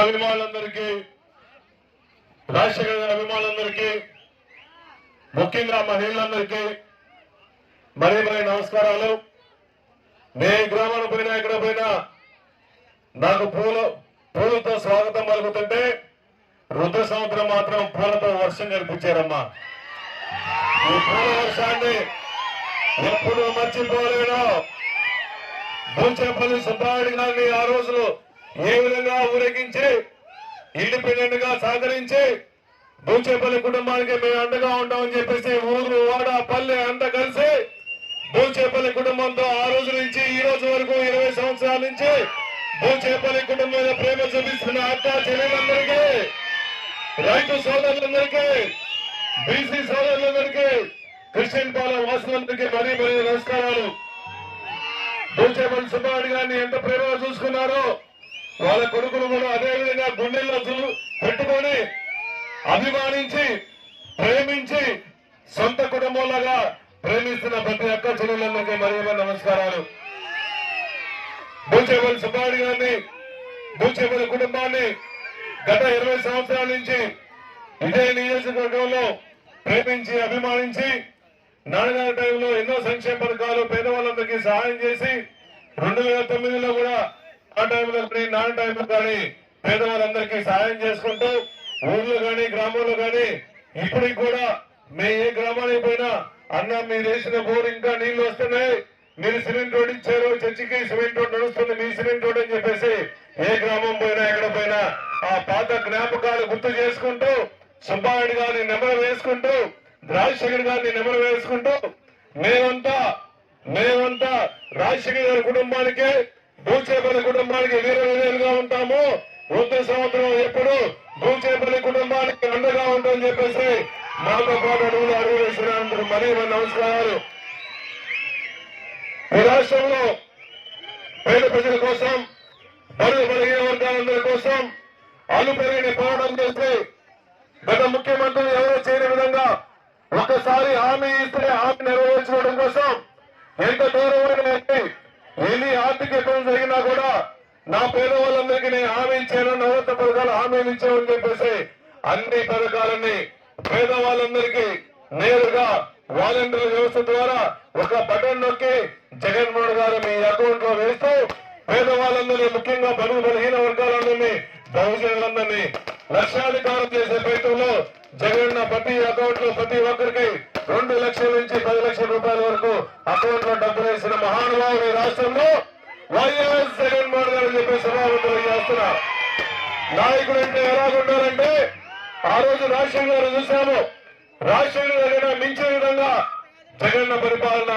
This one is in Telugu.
అభిమానులందరికీ రాజశేఖర్ గారి అభిమానులందరికీ ముఖ్యంగా మహిళలందరికీ మరీ మరీ నమస్కారాలు. నే గ్రామానికి పోయినా ఎక్కడ పోయినా నాకు పూల పూలతో స్వాగతం పలుకుతుంటే రుద్ర సంవత్సరం మాత్రం పూలతో వర్షం కనిపించారమ్మా ఈ పూల వర్షాన్ని ఎప్పుడు మర్చిపోలేను. భూచేపల్లి సుబ్బారెడ్డి గారిని ఆ రోజులు ఏ విధంగా ఊరేగించి ఇండిపెండెంట్గా సహకరించి బూచేపల్లి కుటుంబానికి మేము అండగా ఉంటామని చెప్పేసి ఊరు వాడ పల్లె అంత కలిసి బూచేపల్లి కుటుంబంతో ఆ రోజు నుంచి ఈ రోజు వరకు ఇరవై సంవత్సరాల నుంచి బూచేపల్లి కుటుంబం మీద ప్రేమ చూపిస్తున్న అక్క చెల్లెలందరికీ రైతు సోదరులందరికీ బీసీ సోదరులందరికీ క్రిస్టియన్ పాలన వాసులందరికీ మరీ మరీ నమస్కారాలు. బూచేపల్లి సుబ్బారెడ్డి గారిని ఎంత ప్రేమగా చూసుకున్నారో వాళ్ళ కొడుకులు కూడా అదే విధంగా గుండెల్లో చూ- పెట్టుకొని అభిమానించి ప్రేమించి సొంత కుటుంబంలాగా ప్రేమిస్తున్న ప్రతి అక్క చెల్లెళ్ళందరికీ మరి నమస్కారాలు. బూచేపల్లి సుబ్బారెడ్డి గారిని బూచేపల్లి కుటుంబాన్ని గత ఇరవై సంవత్సరాల నుంచి ఇదే నియోజకవర్గంలో ప్రేమించి అభిమానించి నాన్నగారి టైంలో ఎన్నో సంక్షేమ పథకాలు పేదవాళ్ళందరికీ సహాయం చేసి రెండు వేల తొమ్మిదిలో కూడా ఆ టైంలో కానీ నాన్న టైంలో కానీ పేదవాళ్ళందరికీ సహాయం చేసుకుంటూ ఊర్లో కానీ గ్రామంలో కానీ ఇప్పటికి కూడా మే ఏ గ్రామానికి పోయినా అన్న మీరు వేసిన బోర్ ఇంకా నీళ్ళు వస్తున్నాయి. మీరు సిమెంట్ రోడ్ ఇచ్చారు చర్చికి సిమెంట్ రోడ్ నడుస్తుంది మీ సిమెంట్ రోడ్ అని చెప్పేసి ఏ గ్రామం పోయినా ఎక్కడ పోయినా ఆ పాత జ్ఞాపకాలు గుర్తు చేసుకుంటూ సుబ్బారెడ్డి గారిని నెమరు వేసుకుంటూ రాజశేఖర్ గారిని నెమరు వేసుకుంటూ మేమంతా మేమంతా రాజశేఖర్ గారి కుటుంబానికి భూచేపల్లి కుటుంబానికి వీర ఉంటాము. వృద్ధ సంవత్సరం ఎప్పుడు భూచేపల్లి కుటుంబానికి అండగా ఉంటుందని చెప్పేసి మాతో పాటు అడుగులు అడుగు వేసినందుకు మరీ మన నమస్కారాలు. ఈ రాష్ట్రంలో పేద ప్రజల కోసం బరువు పెరిగిన వర్గాలందరి కోసం అలు పెరిగిన పోవడం చేస్తే గత ముఖ్యమంత్రులు ఎవరో చేయని విధంగా ఒకసారి హామీ ఇస్తే హామీ నెరవేర్చుకోవడం కోసం ఎంత దూరమైన ఢిల్లీ ఆర్థిక ఇబ్బందులు జరిగినా కూడా నా పేదవాళ్ళందరికీ నేను హామీ ఇచ్చాను నవరత్న పథకాలు హామీలు ఇచ్చామని చెప్పేసి అన్ని పథకాలని పేదవాళ్ళందరికీ నేరుగా వాలంటీర్ల వ్యవస్థ ద్వారా ఒక బటన్ నొక్కి జగన్మోహన్ గారు మీ అకౌంట్లో వేస్తూ పేదవాళ్ళందరినీ ముఖ్యంగా బడుగు బలహీన వర్గాలందరినీ బహుజనులందరినీ లక్షాధికారం చేసే ప్రయత్నంలో జగన్ ప్రతి అకౌంట్లో ప్రతి ఒక్కరికి రెండు లక్షల నుంచి పది లక్షల రూపాయల వరకు అకౌంట్లో డబ్బులు వేసిన మహానుభావుడు ఈ రాష్ట్రంలో వైఎస్ జగన్మోహన్ గారు చెప్పి సభావంతులు చేస్తున్నా. నాయకుడు అంటే ఎలాగుంటారంటే ఆ రోజు రాజశేఖర్ గారు చూశాము రాజశేఖర్ గారు మించే విధంగా జగన్న పరిపాలన